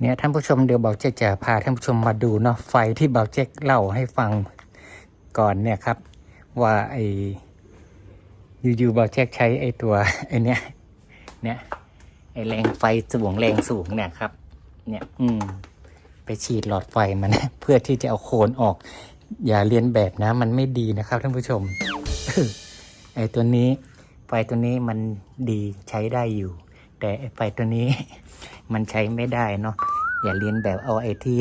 เนี่ยท่านผู้ชมเดี๋ยวเบาเจ๊กจะพาท่านผู้ชมมาดูเนาะไฟที่เบาเจ๊กเล่าให้ฟังก่อนเนี่ยครับ ว่าไออยู่ๆเบาเจ๊กใช้ไอตัวไอเนี้ยเนี่ยไอแรงไฟสูงแรงสูงเนี่ยครับ เนี่ย อืม ไปฉีดหลอดไฟมันเพื่อที่จะเอาโคนออก อย่าเรียนแบบนะ มันไม่ดีนะครับท่านผู้ชมไอตัวนี้ ไฟตัวนี้มันดีใช้ได้อยู่ แต่ไอไฟตัวนี้ มันใช้ไม่ได้เนาะอย่าเรียนแบบเอาไอ้ที่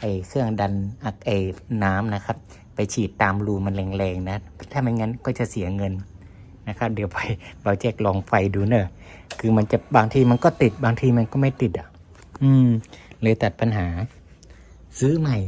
ไอ้เครื่องดันอักไอ้น้ำนะครับ ไปฉีดตามรูมันแรงๆนะ ถ้าไม่งั้นก็จะเสียเงินนะครับ เดี๋ยวไปเราแจกลองไฟดูเนอะคือมันจะบางทีมันก็ติดบางทีมันก็ไม่ติดอะ อืม เลยตัดปัญหา ซื้อใหม่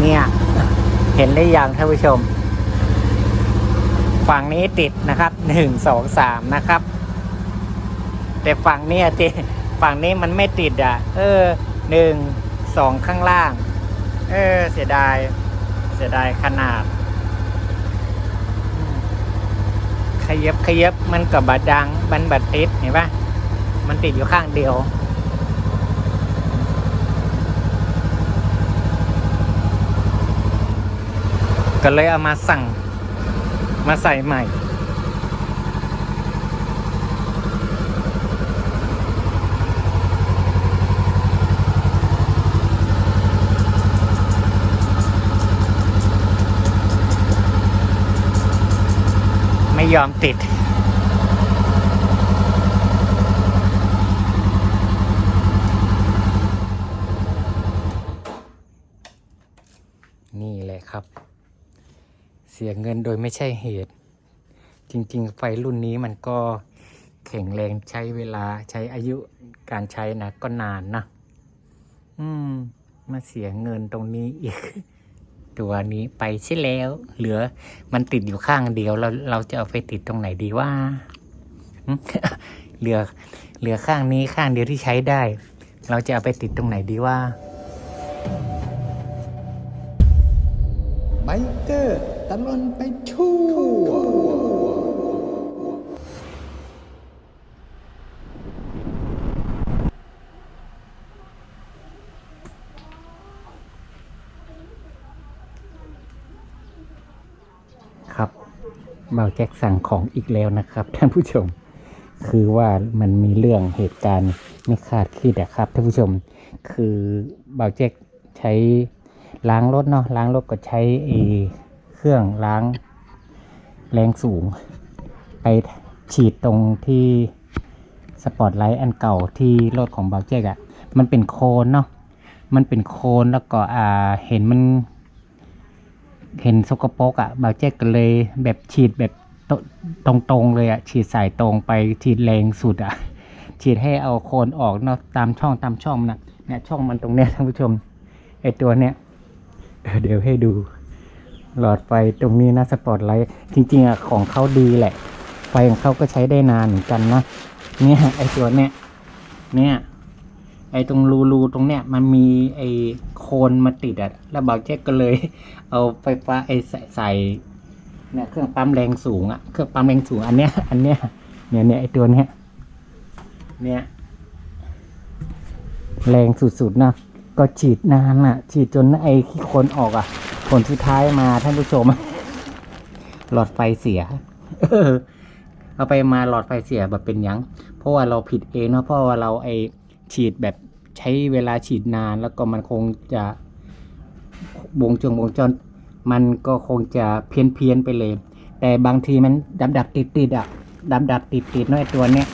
เนี่ย เห็นได้ยังท่านผู้ชม ฝั่งนี้ติดนะครับหนึ่งสองสามนะครับ แต่ฝั่งนี้ติฝั่งนี้มันไม่ติดอะ เออหนึ่งสองข้างล่าง เออ เสียดาย เสียดายขนาด ขยับขยับมันกับบาดังบันบัดติดเห็นปะมันติดอยู่ข้างเดียว ก็เลยเอามาสั่งมาใส่ใหม่ ไม่ยอมติดนี่แหละครับ เสียเงินโดยไม่ใช่เหตุ จริง ๆ ไฟรุ่นนี้มันก็แข็งแรงใช้เวลาใช้อายุการใช้นะ ก็นานนะ อืม มาเสียเงินตรงนี้อีก ตัวนี้ไปใช่แล้ว เหลือมันติดอยู่ข้างเดียวเราเราจะเอาไปติดตรงไหนดีว่าเหลือเหลือข้างนี้ข้างเดียวที่ใช้ได้ เราจะเอาไปติดตรงไหนดีว่าไบเกอร์ ตลอนไปทั่ว ครับเบาแจ็คสั่งของอีกแล้วนะครับ ท่านผู้ชม คือว่ามันมีเรื่องเหตุการณ์ไม่คาดคิดอะครับท่านผู้ชม คือเบาแจ็คใช้ล้างรถเนาะล้างรถก็ใช้ไอ้เค รื่องล้างแรงสูง ไปฉีดตรงที่สปอตไลท์อันเก่าที่รถของบาแจ็คอะมันเป็นโคนเนาะมันเป็นโคนแล้วก็อ่าเห็นมัน เห็นสกปรกอะ่ะบางแจ๊กก็เลยแบบฉีดแบบตรงตรงๆเลยอะ่ะ ฉีดสายตรงไปฉีดแรงสุดอะ่ะ ฉีดให้เอาโคนออกเนาะตามช่องตามช่องนะเนี่ยช่องมันตรงเนี้ยท่านผู้ชมไอตัวเนี้ยเดี๋ยวให้ดู หลอดไฟตรงนี้นะสปอตไลท์จริงๆอะของเขาดีแหละ ไฟของเขาก็ใช้ได้นานเหมือนกันนะเนี่ยไอตัวเนี้ยเนี่ยไอ้ตรงรูรูตรงเนี้ยมันมีไอ้โคนมาติดอะแล้วบางแจ๊กก็เลย เอาไฟฟ้าไอ้ใส่ใส่เนี่ยเครื่องปั๊มแรงสูงอะเครื่องปั๊มแรงสูงอันเนี้ยอันเนี้ยเนี่ยเนี่ยไอ้ตัวเนี้ยเนี่ยแรงสุดๆนะก็ฉีดนานอะฉีดจนไอ้ขี้โคนออกอะ ผลสุดท้ายมาท่านผู้ชม หลอดไฟเสีย เอาไปมาหลอดไฟเสียแบบเป็นยัง เพราะว่าเราผิดเองเนาะเพราะว่าเราไอฉีดแบบใช้เวลาฉีดนาน แล้วก็มันคงจะวงจงวงจร มันก็คงจะเพี้ยนเพียนไปเลย แต่บางทีมันดับดับติดติดๆอะดับดับติดติดเนาะไอตัวเนี้ย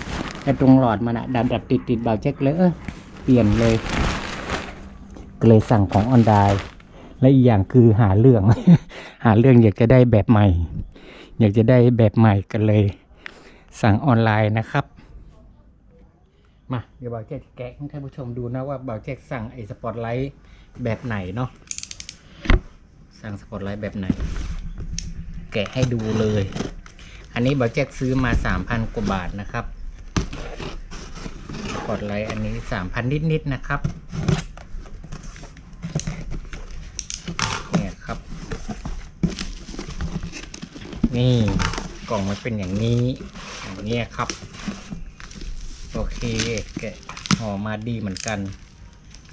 ไอตรงหลอดมันอะดับดับติดติดเบาเช็คเลยเออเปลี่ยนเลยก็เลยสั่งของออนไลน์ และอีกอย่างคือหาเรื่อง หาเรื่องอยากจะได้แบบใหม่ อยากจะได้แบบใหม่กันเลย สั่งออนไลน์นะครับ มาเดี๋ยวบ่าวแจ๊กแกะให้ท่านผู้ชมดูนะว่าบ่าวแจ๊กสั่งไอ้สปอตไลท์แบบไหนเนาะสั่งสปอตไลท์แบบไหน แกะให้ดูเลย อันนี้บ่าวแจ๊กซื้อมาสามพันกว่าบาทนะครับสปอตไลท์อันนี้สามพันนิดๆนะครับ เนี่ยครับ นี่กล่องมันเป็นอย่างนี้อย่างนี้ครับ โอเคแกะห่อมาดีเหมือนกัน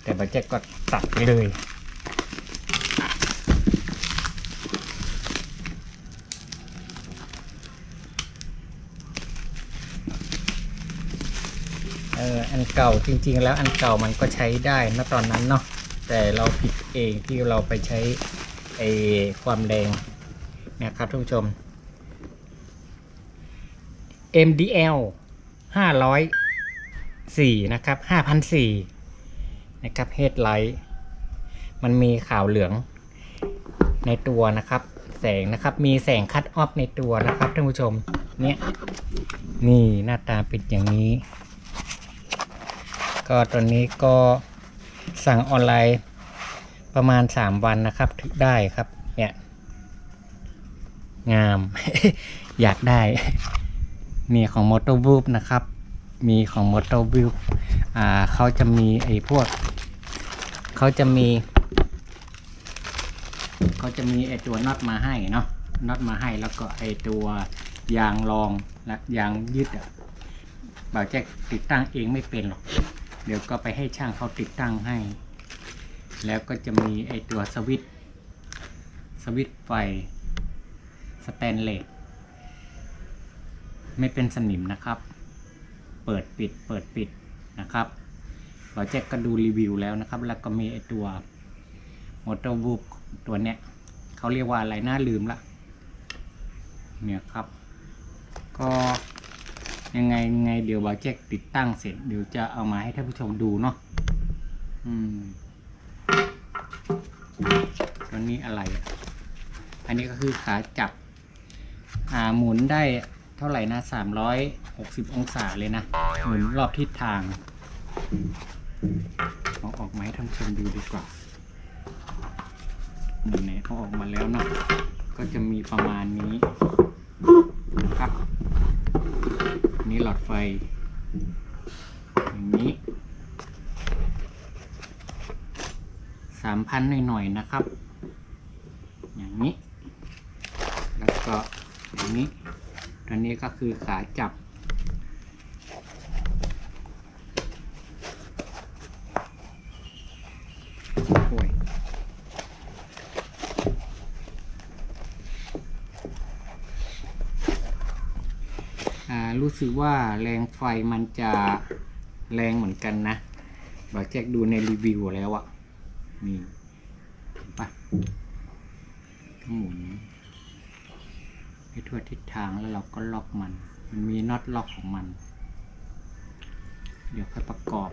แต่บัจเจก็ตัดไปเลย เอออันเก่าจริง ๆ แล้วอันเก่ามันก็ใช้ได้นะตอนนั้นเนาะแต่เราผิดเองที่เราไปใช้ไอความแรงนะครับท่านผู้ชม MDL 504นะครับ5,004นะครับ Headlight มันมีขาวเหลืองในตัวนะครับ แสงนะครับมีแสงคัดออฟในตัวนะครับท่านผู้ชมเนี่ยนี่หน้าตาเป็นอย่างนี้ ก็ตอนนี้ก็สั่งออนไลน์ประมาณ 3 วันนะครับถึงได้ครับเนี่ยงาม อยากได้ มีของ m o t o w o o p นะครับ มีของ m o t o w o o p อ่าเขาจะมีไอ้พวก เขาจะมี เขาจะมีไอ้ตัวน็อตมาให้เนาะ น็อตมาให้แล้วก็ไอ้ตัวยางรองและยางยืดอะบ่าวแจ็คติดตั้งเองไม่เป็นหรอก เดี๋ยวก็ไปให้ช่างเขาติดตั้งให้ แล้วก็จะมีไอ้ตัวสวิตช์สวิตช์ไฟสแตนเลส ไม่เป็นสนิมนะครับ เปิดปิดเปิดปิดนะครับเราแจ็คก็ดูรีวิวแล้วนะครับ แล้วก็มีไอตัวมอเตอร์วูฟตัวเนี้ยเขาเรียกว่าอะไรน่าลืมละเนี่ยครับ ก็ยังไงยังไงเดี๋ยวบาเจ็คติดตั้งเสร็จเดี๋ยวจะเอามาให้ท่านผู้ชมดูเนาะอืมตัวนี้อะไรอะอันนี้ก็คือขาจับ อ่าหมุนได้ เท่าไหร่นะสามร้อยหกสิบองศาเลยนะ หมุนรอบทิศทางเอาออกมาให้ท่านชมดูดีกว่าเนี่ยเขาออกมาแล้วเนาะก็จะมีประมาณนี้นะครับ นี่หลอดไฟ อย่างนี้สามพันหน่อยๆนะครับ อย่างนี้ แล้วก็อย่างนี้ อันนี้ก็คือขาจับ รู้สึกว่าแรงไฟมันจะแรงเหมือนกันนะบอกแจ็คดูในรีวิวแล้วอะนี่เห็นปะหมุน ให้ทั่วทิศทางแล้วเราก็ล็อกมัน มันมีน็อตล็อกของมัน เดี๋ยวค่อยประกอบ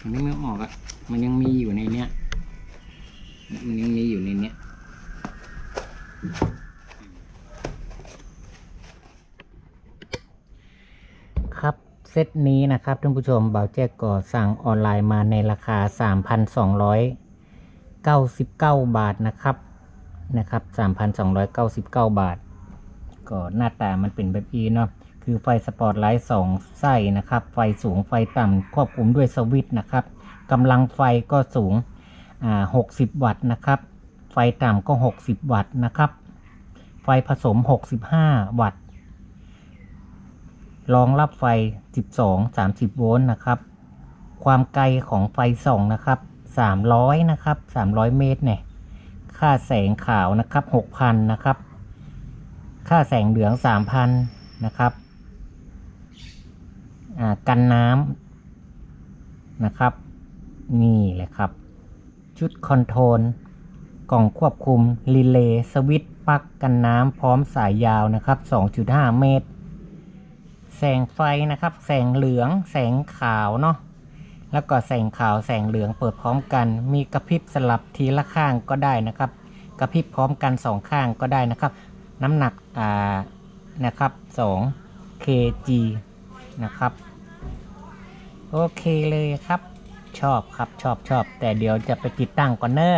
อันนี้ไม่ออกอะมันยังมีอยู่ในเนี้ย มันยังมีอยู่ในเนี้ยครับเซตนี้นะครับท่านผู้ชมเบาแจ๊กก็สั่งออนไลน์มาในราคา 3,299 บาทนะครับนะครับ3,299 บาท ก็หน้าตามันเป็นแบบนี้เนาะคือไฟสปอร์ตไลท์2ไส้นะครับ ไฟสูงไฟต่ำควบคุมด้วยสวิตช์นะครับกำลังไฟก็สูงอ่า60 วัตต์นะครับ ไฟต่ำก็ 60 วัตต์นะครับ ไฟผสม 65 วัตต์รองรับไฟ 12 30 โวลต์นะครับ ความไกลของไฟส่องนะครับ 300 นะครับ 300 เมตรเนี่ยค่าแสงขาวนะครับ 6,000 นะครับ ค่าแสงเหลือง 3,000 นะครับอ่ากันน้ำนะครับ นี่แหละครับ ชุดคอนโทรลกล่องควบคุมรีเลย์สวิตช์ปลั๊กกันน้ำพร้อมสายยาวนะครับ 2.5 เมตร แสงไฟนะครับ แสงเหลืองแสงขาวเนาะ แล้วก็แสงขาวแสงเหลืองเปิดพร้อมกัน มีกระพริบสลับทีละข้างก็ได้นะครับ กระพริบพร้อมกัน2ข้างก็ได้นะครับ น้ำหนักอ่านะครับ2 kg นะครับโอเคเลยครับ ชอบครับชอบชอบ แต่เดี๋ยวจะไปติดตั้งก่อนเนอะ